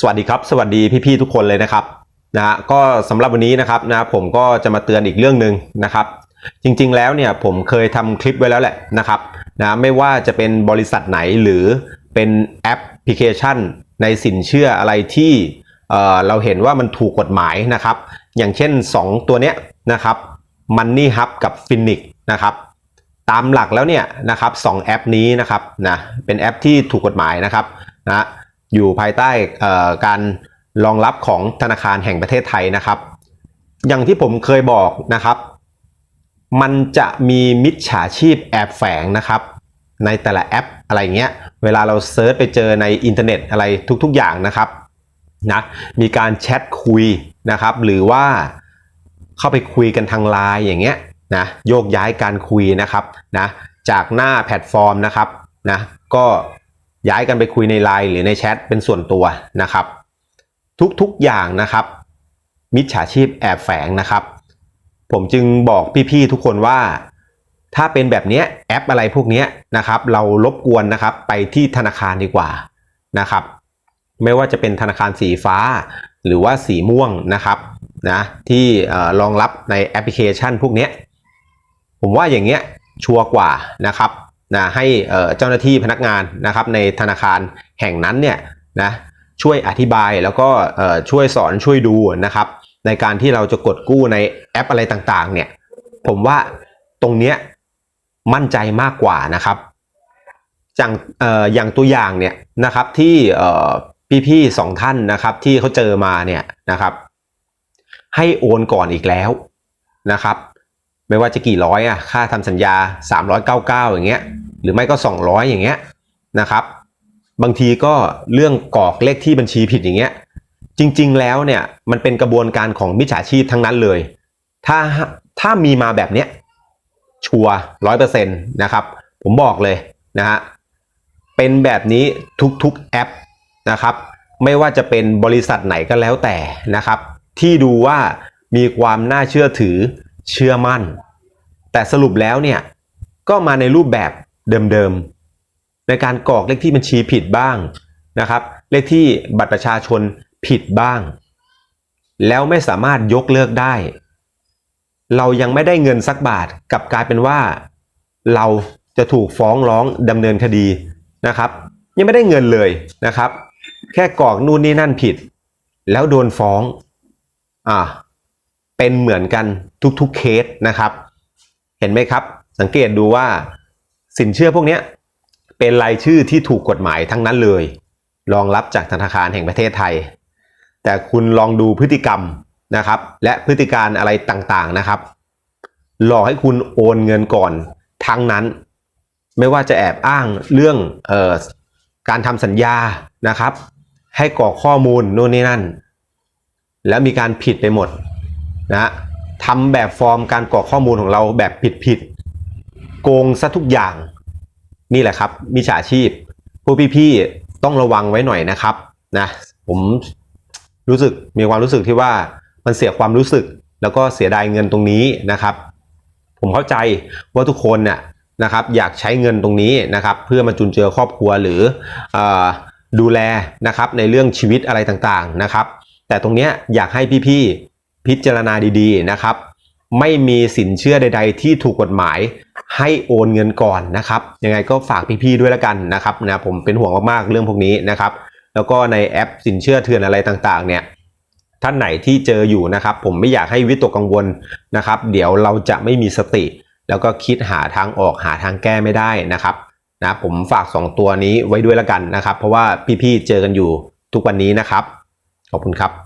สวัสดีครับ สวัสดีพี่ๆทุกคนเลยนะครับนะฮะก็สำหรับวันนี้นะครับนะผมก็จะมาเตือนอีกเรื่องหนึ่งนะครับ จริงๆแล้วเนี่ยผมเคยทำคลิปไว้แล้วแหละนะครับนะไม่ว่าจะเป็นบริษัทไหนหรือเป็นแอปพลิเคชัน ในสินเชื่ออะไรที่เออเราเห็นว่ามันถูกกฎหมายนะครับ อย่างเช่น 2 ตัวเนี้ยนะครับ Money Hub กับ Phoenix นะครับตามหลักแล้วเนี่ยนะครับสองแอปนี้นะครับนะเป็นแอปที่ถูกกฎหมายนะครับนะ อยู่ภายใต้การรองรับของธนาคารแห่งประเทศไทยนะครับ อย่างที่ผมเคยบอกนะครับ มันจะมีมิจฉาชีพแอบแฝงนะครับ ในแต่ละแอปอะไรเงี้ย เวลาเราเซิร์ชไปเจอในอินเทอร์เน็ตอะไรทุกๆอย่างนะครับนะมีการแชทคุยนะครับ หรือว่าเข้าไปคุยกันทางไลน์อย่างเงี้ยนะโยกย้ายการคุยนะครับนะจากหน้าแพลตฟอร์มนะครับนะก็ ย้ายกันไปคุยในไลน์หรือในแชทเป็นส่วนตัวนะครับ ทุกๆอย่างนะครับ มิจฉาชีพแอบแฝงนะครับ ผมจึงบอกพี่ๆทุกคนว่า ถ้าเป็นแบบนี้แอปอะไรพวกนี้นะครับ เรารบกวนนะครับไปที่ธนาคารดีกว่านะครับ ไม่ว่าจะเป็นธนาคารสีฟ้า หรือว่าสีม่วงนะครับนะที่เอ่อรองรับในแอปพลิเคชันพวกนี้ผมว่าอย่างเงี้ยชัวร์กว่านะครับ นะให้เจ้าหน้าที่พนักงานนะครับในธนาคารแห่งนั้นเนี่ยนะช่วยอธิบายแล้วก็ช่วยสอนช่วยดูนะครับในการที่เราจะกดกู้ในแอปอะไรต่างๆเนี่ยผมว่าตรงเนี้ยมั่นใจมากกว่านะครับอย่างอออย่างตัวอย่างเนี่ยนะครับที่พี่ๆสองท่านนะครับที่เขาเจอมาเนี่ยนะครับให้โอนก่อนอีกแล้วนะครับ ไม่ว่าจะกี่ร้อยอะค่าทำสัญญา 399 อย่างเงี้ยหรือไม่ก็ 200 อย่างเงี้ยนะครับ บางทีก็เรื่องกรอกเลขที่บัญชีผิดอย่างเงี้ยจริงๆแล้วเนี่ยมันเป็นกระบวนการของมิจฉาชีพทั้งนั้นเลย ถ้าถ้ามีมาแบบเนี้ยชัวร้อยเปอร์เซ็นต์นะครับ ผมบอกเลยนะฮะเป็นแบบนี้ทุกๆแอปนะครับ ไม่ว่าจะเป็นบริษัทไหนก็แล้วแต่นะครับ ที่ดูว่ามีความน่าเชื่อถือเชื่อมั่น แต่สรุปแล้วเนี่ยก็มาในรูปแบบเดิมๆ ในการกรอกเลขที่บัญชีผิดบ้างนะครับ เลขที่บัตรประชาชนผิดบ้าง แล้วไม่สามารถยกเลิกได้ เรายังไม่ได้เงินสักบาทกลับกลายเป็นว่า เราจะถูกฟ้องร้องดำเนินคดีนะครับ ยังไม่ได้เงินเลยนะครับ แค่กรอกนู่นนี่นั่นผิด แล้วโดนฟ้องอ่าเป็นเหมือนกันทุกๆเคสนะครับ เห็นไหมครับ สังเกตดูว่าสินเชื่อพวกนี้เป็นรายชื่อที่ถูกกฎหมายทั้งนั้นเลย รองรับจากธนาคารแห่งประเทศไทย แต่คุณลองดูพฤติกรรมนะครับ และพฤติการอะไรต่างๆนะครับ หลอกให้คุณโอนเงินก่อนทั้งนั้น ไม่ว่าจะแอบอ้างเรื่องออการทำสัญญานะครับ ให้กรอกข้อมูลนู่นนี่นั่น แล้วมีการผิดไปหมดนะ ทำแบบฟอร์มการกรอกข้อมูลของเราแบบผิดๆโกงซะทุกอย่าง นี่แหละครับมิจฉาชีพพวกพี่ๆต้องระวังไว้หน่อยนะครับนะผมรู้สึกมีความรู้สึกที่ว่ามันเสียความรู้สึกแล้วก็เสียดายเงินตรงนี้นะครับ ผมเข้าใจว่าทุกคนเนี่ยนะครับ อยากใช้เงินตรงนี้นะครับ เพื่อมาจุนเจือครอบครัวหรือออดูแลนะครับในเรื่องชีวิตอะไรต่างๆนะครับ แต่ตรงเนี้ยอยากให้พี่ๆ พิจารณาดีๆนะครับ ไม่มีสินเชื่อใด ๆ ที่ถูกกฎหมายให้โอนเงินก่อนนะครับ ยังไงก็ฝากพี่ๆด้วยละกันนะครับนะผมเป็นห่วงมากๆเรื่องพวกนี้นะครับ แล้วก็ในแอปสินเชื่อเถื่อนอะไรต่างๆ เนี่ยท่านไหนที่เจออยู่นะครับ ผมไม่อยากให้วิตกกังวลนะครับ เดี๋ยวเราจะไม่มีสติ แล้วก็คิดหาทางออกหาทางแก้ไม่ได้นะครับนะผมฝาก 2 ตัวนี้ไว้ด้วยละกันนะครับ เพราะว่าพี่ๆเจอกันอยู่ทุกวันนี้นะครับ ขอบคุณครับ